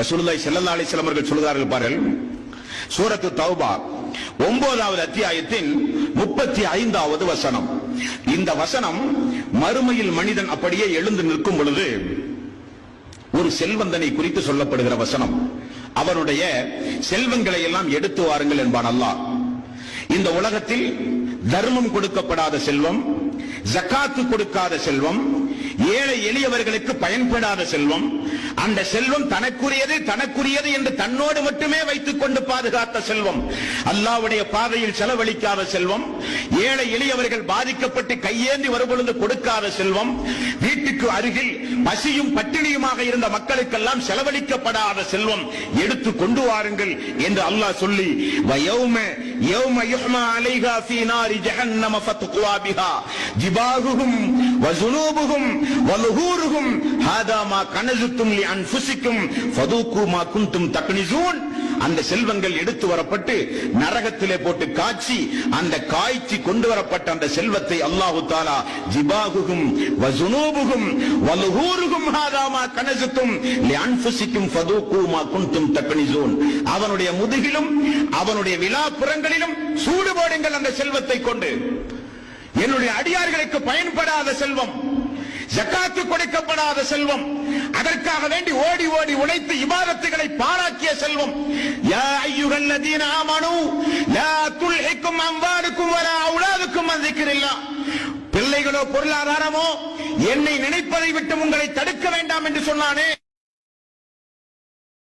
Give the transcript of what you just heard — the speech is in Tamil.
ரசூலுல்லாஹி ஸல்லல்லாஹு அலைஹி வஸல்லம் அவர்கள் சொல்கிறார்கள் பாருங்கள். சூரத்து தௌபா ஒன்பதாவது அத்தியாயத்தின் முப்பத்தி ஐந்தாவது வசனம். இந்த வசனம் மறுமையில் மனிதன் அப்படியே எழுந்து நிற்கும் பொழுது ஒரு செல்வந்தனை குறித்து சொல்லப்படுகிற வசனம். அவனுடைய செல்வங்களை எல்லாம் எடுத்து வாருங்கள் என்பான் அல்லாஹ். இந்த உலகத்தில் தர்மம் கொடுக்கப்படாத செல்வம் ஜக்காத்து கொடுக்காத செல்வம் ஏழை எளியவர்களுக்கு பயன்படாத செல்வம். அந்த செல்வம் தனக்குரியது தனக்குரியது என்று தன்னோடு மட்டுமே வைத்துக் கொண்டு பாதுகாத்த செல்வம். அல்லாவுடைய பாதையில் செலவழிக்காத செல்வம். ஏழை எளியவர்கள் பாதிக்கப்பட்டு கையேந்தி வருபொழுது கொடுக்காத செல்வம். வீட்டுக்கு அருகில் பசியும் பட்டினியுமாக இருந்த மக்களுக்கெல்லாம் செலவழிக்கப்படாத செல்வம். எடுத்து கொண்டு வாருங்கள் என்று அல்லாஹ் சொல்லி ஜிபாகுகும் வசுனூபுகும் வலுகூருகும் அலைஹா ஹாதா மா கனசுத்தும் லி அன்ஃபுசிக்கும். ஃபதூகு மா குன்தும் தக்னிசூன். அந்த செல்வங்கள் எடுத்து வரப்பட்டு நரகத்திலே போட்டு காய்ச்சி அந்த காய்ச்சி கொண்டு வரப்பட்ட அந்த செல்வத்தை அல்லாஹு தாலா ஜிபாகுகும் வசுனூபுகும் வலுகூருகும் ஹாதாமா கனசுத்தும் லி அன்ஃபுசிக்கும். ஃபதூகு மா தக்னிசூன். அவனுடைய முதுகிலும் அவனுடைய விழாப்புறங்களிலும் சூடுபோடுங்கள் அந்த செல்வத்தை கொண்டு. என்னுடைய அடியார்களுக்கு பயன்படாத செல்வம். ஜக்காத்து கொடுக்கப்படாத செல்வம். அதற்காக வேண்டி ஓடி ஓடி உழைத்து இபாதத்துகளை பாராக்கிய செல்வம். யா ஐயுகல்லதீன ஆமனு லா துல்ஹிக்கும் அம்வாலுக்கும் வலா அவுலாதுக்கும் அன் பிள்ளைகளோ பொருளாதாரமோ என்னை நினைப்பதை விட்டு உங்களை தடுக்க வேண்டாம் என்று சொன்னானே.